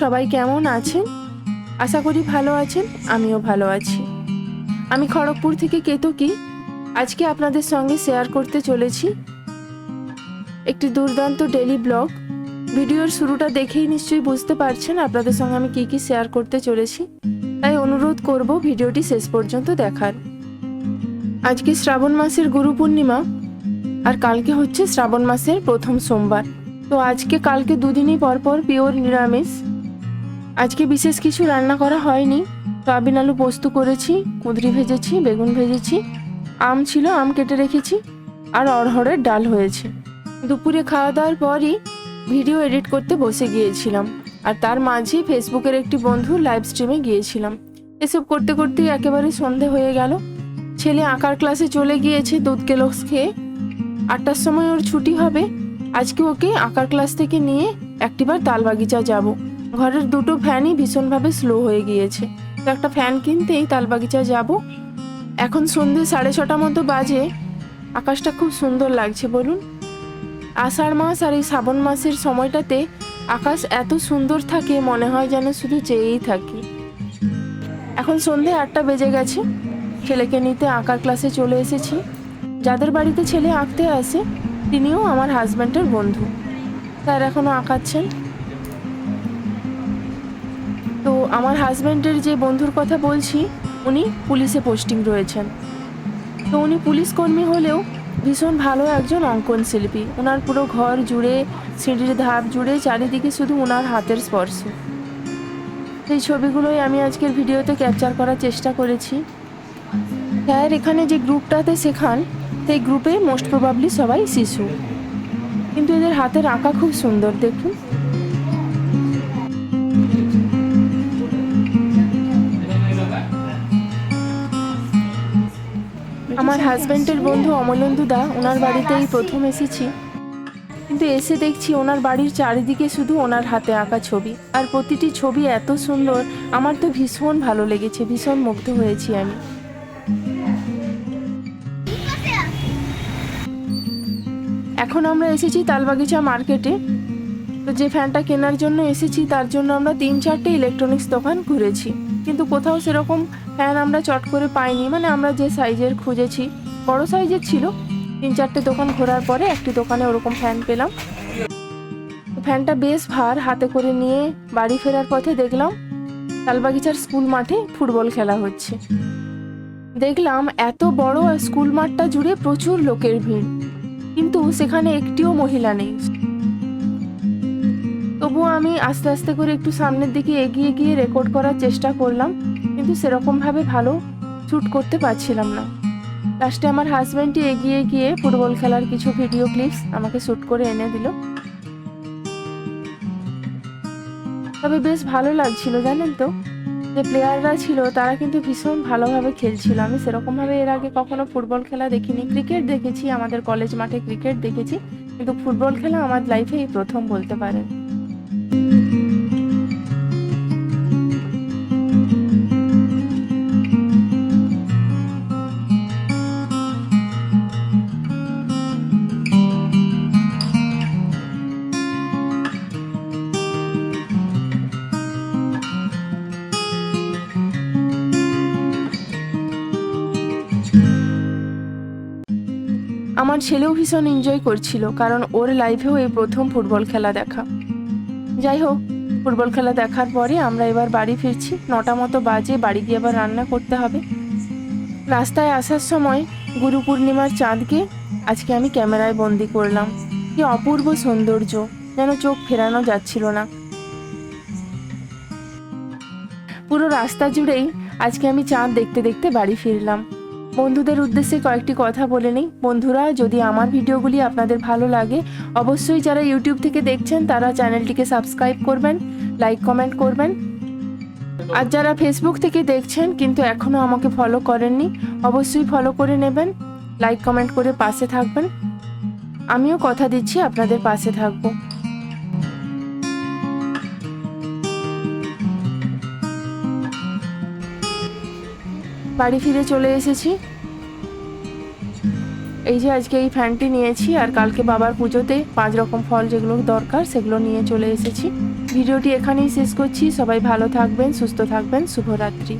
সবাই কেমন আছেন? আশা করি ভালো আছেন, আমিও ভালো আছি। আমি খড়গপুর থেকে কেতকী। আজকে আপনাদের সঙ্গে শেয়ার করতে চলেছি একটি দুর্দান্ত ডেলি ব্লগ ভিডিওর শুরুটা দেখেই নিশ্চয়ই বুঝতে পারছেন আপনাদের সঙ্গে আমি কি কি শেয়ার করতে চলেছি। তাই অনুরোধ করব ভিডিওটি শেষ পর্যন্ত দেখার। আজকে শ্রাবণ মাসের গুরু পূর্ণিমা, আর কালকে হচ্ছে শ্রাবণ মাসের প্রথম সোমবার। তো আজকে, কালকে দুদিনই পরপর পিওর নিরামিষ। আজকে বিশেষ কিছু রান্না করা হয়নি। সয়াবিন আলু পোস্ত করেছি, কুঁদরি ভেজেছি, বেগুন ভেজেছি, আম ছিল, আম কেটে রেখেছি, আর অড়হরের ডাল হয়েছে। দুপুরে খাওয়া দাওয়ার পরই ভিডিও এডিট করতে বসে গিয়েছিলাম, আর তার মাঝে ফেসবুকের একটি বন্ধু লাইভ স্ট্রিমে গিয়েছিলাম। এসব করতে করতেই একেবারে সন্ধে হয়ে গেল। ছেলে আঁকার ক্লাসে চলে গিয়েছে দুধ কেলক্স খেয়ে। আটটার সময় ওর ছুটি হবে। আজকে ওকে আঁকার ক্লাস থেকে নিয়ে একটিবার তালবাগিচা যাব। ঘরের দুটো ফ্যানই ভীষণভাবে স্লো হয়ে গিয়েছে। তো একটা ফ্যান কিনতেই তালবাগিচা যাব। এখন সন্ধে সাড়ে ছটা মতো বাজে। আকাশটা খুব সুন্দর লাগছে, বলুন। আষাঢ় মাস আর এই শ্রাবণ মাসের সময়টাতে আকাশ এত সুন্দর থাকে, মনে হয় যেন শুধু চেয়েই থাকি। এখন সন্ধে আটটা বেজে গেছে। ছেলেকে নিতে আঁকার ক্লাসে চলে এসেছি। যাদের বাড়িতে ছেলে আঁকতে আসে তিনিও আমার হাজব্যান্ডের বন্ধু। স্যার এখনও আঁকাচ্ছেন। তো আমার হাজব্যান্ডের যে বন্ধুর কথা বলছি, উনি পুলিশে পোস্টিং রয়েছেন। তো উনি পুলিশ কর্মী হলেও ভীষণ ভালো একজন অঙ্কন শিল্পী। ওনার পুরো ঘর জুড়ে, সিঁড়ির ধাপ জুড়ে, চারিদিকে শুধু ওনার হাতের স্পর্শ। সেই ছবিগুলোই আমি আজকের ভিডিওতে ক্যাপচার করার চেষ্টা করেছি। স্যার এখানে যে গ্রুপটাতে শেখান সেই গ্রুপে মোস্ট প্রবাবলি সবাই শিশু। কিন্তু এদের হাতের আঁকা খুব সুন্দর, দেখুন। আমার হাজব্যান্ডের বন্ধু অমলেন্দু দা, ওনার বাড়িতে এই প্রথম এসেছি। কিন্তু এসে দেখছি ওনার বাড়ির চারিদিকে শুধু ওনার হাতে আঁকা ছবি। আর প্রতিটি ছবি এত সুন্দর, আমার তো ভীষণ ভালো লেগেছে, ভীষণ মুগ্ধ হয়েছি আমি। এখন আমরা এসেছি তালবাগিচা মার্কেটে। তো যে ফ্যানটা কেনার জন্য এসেছি, তার জন্য আমরা তিন চারটে ইলেকট্রনিক্স দোকান ঘুরেছি। কিন্তু কোথাও সেরকম ফ্যান আমরা চট করে পাইনি। মানে আমরা যে সাইজের খুঁজেছি, বড় সাইজের ছিল। তিন চারটে দোকান ঘোরার পরে একটি দোকানে ওরকম ফ্যান পেলাম। ফ্যানটা বেশ ভার, হাতে করে নিয়ে বাড়ি ফেরার পথে দেখলাম তালবাগিচার স্কুল মাঠে ফুটবল খেলা হচ্ছে। দেখলাম এত বড় স্কুল মাঠটা জুড়ে প্রচুর লোকের ভিড়। কিন্তু সেখানে একটিও মহিলা নেই। তবুও আমি আস্তে আস্তে করে একটু সামনের দিকে এগিয়ে গিয়ে রেকর্ড করার চেষ্টা করলাম, কিন্তু সেরকমভাবে ভালো শ্যুট করতে পারছিলাম না। লাস্টে আমার হাজব্যান্ডই এগিয়ে গিয়ে ফুটবল খেলার কিছু ভিডিও ক্লিপস আমাকে শ্যুট করে এনে দিল। তবে বেশ ভালো লাগছিল, জানেন তো? যে প্লেয়াররা ছিল, তারা কিন্তু ভীষণ ভালোভাবে খেলছিল। আমি সেরকমভাবে এর আগে কখনো ফুটবল খেলা দেখিনি। ক্রিকেট দেখেছি, আমাদের কলেজ মাঠে ক্রিকেট দেখেছি। কিন্তু ফুটবল খেলা আমার লাইফে এই প্রথম বলতে পারেন। আমার ছেলেও ভীষণ এনজয় করছিল, কারণ ওর লাইফেও এই প্রথম ফুটবল খেলা দেখা। যাই হোক ফুটবল খেলা দেখার পরে আমরা এবার বাড়ি ফিরছি, নটা মতো বাজে, বাড়ি গিয়ে আবার রান্না করতে হবে। রাস্তায় আসার সময় গুরু পূর্ণিমার চাঁদকে আজকে আমি ক্যামেরায় বন্দি করলাম। কি অপূর্ব সৌন্দর্য, যেন চোখ ফেরানো যাচ্ছিল না। পুরো রাস্তা জুড়েই আজকে আমি চাঁদ দেখতে দেখতে বাড়ি ফিরলাম। বন্ধুদের উদ্দেশ্যে কয়েকটি কথা বলে নিই। বন্ধুরা, যদি আমার ভিডিওগুলি আপনাদের ভালো লাগে, অবশ্যই যারা ইউটিউব থেকে দেখছেন, তারা চ্যানেলটিকে সাবস্ক্রাইব করবেন, লাইক কমেন্ট করবেন। আর যারা ফেসবুক থেকে দেখছেন, কিন্তু এখনও আমাকে ফলো করেননি, অবশ্যই ফলো করে নেবেন, লাইক কমেন্ট করে পাশে থাকবেন। আমিও কথা দিচ্ছি, আপনাদের পাশে থাকব। বাড়ি ফিরে চলে এসেছি। এই যে আজকে এই ফ্যানটি নিয়েছি আর কালকে বাবার পুজোতে পাঁচ রকম ফল যেগুলো দরকার সেগুলো নিয়ে চলে এসেছি। ভিডিওটি এখানেই শেষ করছি। সবাই ভালো থাকবেন, সুস্থ থাকবেন। শুভরাত্রি।